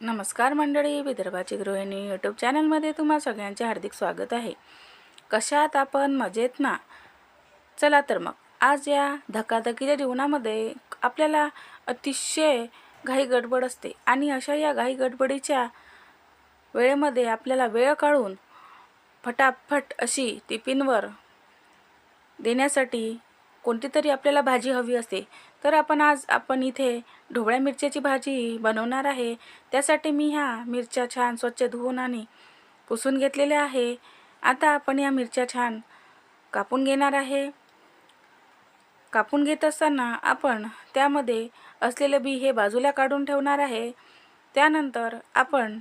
नमस्कार मंडळी विदर्भाची गृहिणी यूट्यूब चॅनलमध्ये तुम्हा सगळ्यांचे हार्दिक स्वागत आहे. कशात आपण मजेत ना? चला तर मग आज या धकाधकीच्या जीवनामध्ये आपल्याला अतिशय घाई गडबड असते आणि अशा या घाई गडबडीच्या वेळेमध्ये आपल्याला वेळ काढून फटाफट अशी टिफिनवर देण्यासाठी कोणती तरी आपल्याला भाजी हवी असते तर आपण आज आपण इथे ढोबळ्या मिरच्याची भाजी बनवणार आहे. त्यासाठी मी ह्या मिरच्या छान स्वच्छ धुवून आणि पुसून घेतलेल्या आहे. आता आपण या मिरच्या छान कापून घेणार आहे. कापून घेत असताना आपण त्यामध्ये असलेलं बी हे बाजूला काढून ठेवणार आहे. त्यानंतर आपण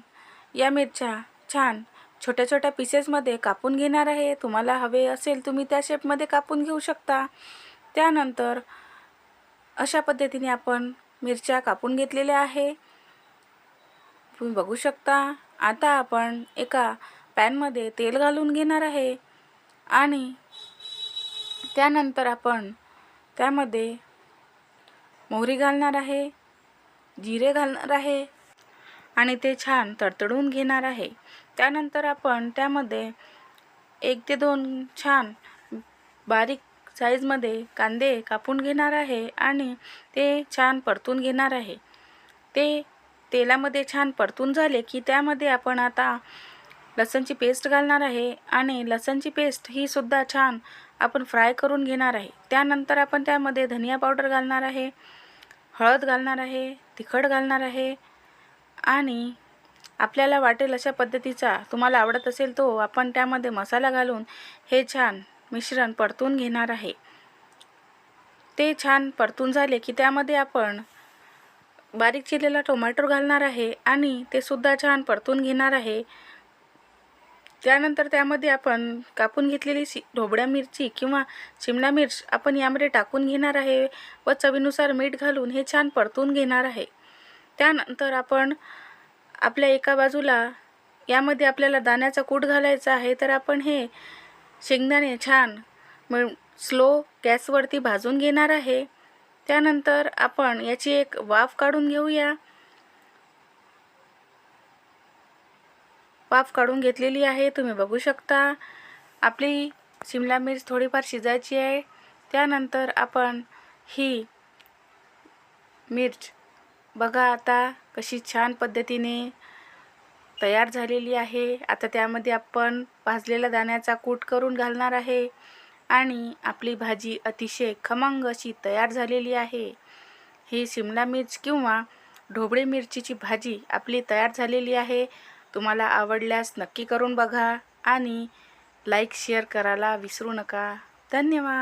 या मिरच्या छान छोट्या छोट्या पीसेसमध्ये कापून घेणार आहे. तुम्हाला हवे असेल तुम्ही त्या शेपमध्ये कापून घेऊ शकता. त्यानंतर अशा पद्धतीने आपण मिरच्या कापून घेतलेल्या आहे. तुम्ही बघू शकता आता आपण एका पॅनमध्ये तेल घालून घेणार आहे आणि त्यानंतर आपण त्यामध्ये मोहरी घालणार आहे जिरे घालणार आहे आणि ते छान तडतडून घेणार आहे. त्यानंतर आपण त्यामध्ये एक ते दोन छान बारीक साईजमध्ये कांदे कापून घेणार आहे आणि ते छान परतून घेणार आहे. ते तेलामध्ये छान परतून झाले की त्यामध्ये आपण आता लसणची पेस्ट घालणार आहे आणि लसणची पेस्ट ही सुद्धा छान आपण फ्राय करून घेणार आहे. त्यानंतर आपण त्यामध्ये धनिया पावडर घालणार आहे हळद घालणार आहे तिखट घालणार आहे आणि आपल्याला वाटेल अशा पद्धतीचा तुम्हाला आवडत असेल तो आपण त्यामध्ये मसाला घालून हे छान मिश्रण परतून घेणार आहे. ते छान परतून झाले की त्यामध्ये आपण बारीक चिरलेला टोमॅटो घालणार आहे आणि ते सुद्धा छान परतून घेणार आहे. त्यानंतर त्यामध्ये आपण कापून घेतलेली सी ढोबळ्या मिरची किंवा शिमला मिर्च आपण यामध्ये टाकून घेणार आहे व चवीनुसार मीठ घालून हे छान परतून घेणार आहे. त्यानंतर आपण आपल्या एका बाजूला यामध्ये आपल्याला दाण्याचा कूट घालायचा आहे तर आपण हे शेंगदाणे छान मिळ स्लो गॅसवरती भाजून घेणार आहे. त्यानंतर आपण याची एक वाफ काढून घेऊया. वाफ काढून घेतलेली आहे तुम्ही बघू शकता. आपली शिमला मिर्च थोडीफार शिजायची आहे. त्यानंतर आपण ही मिर्च बघा आता कशी छान पद्धतीने तयार झालेली आहे. आता त्यामध्ये आपण भाजलेला दाण्याचा कूट करून घालणार आहे आणि आपली भाजी अतिशय खमंग अशी तयार झालेली आहे. ही शिमला मिर्च किंवा ढोबळी मिरचीची भाजी आपली तयार झालेली आहे. तुम्हाला आवडल्यास नक्की करून बघा आणि लाईक शेअर करायला विसरू नका. धन्यवाद.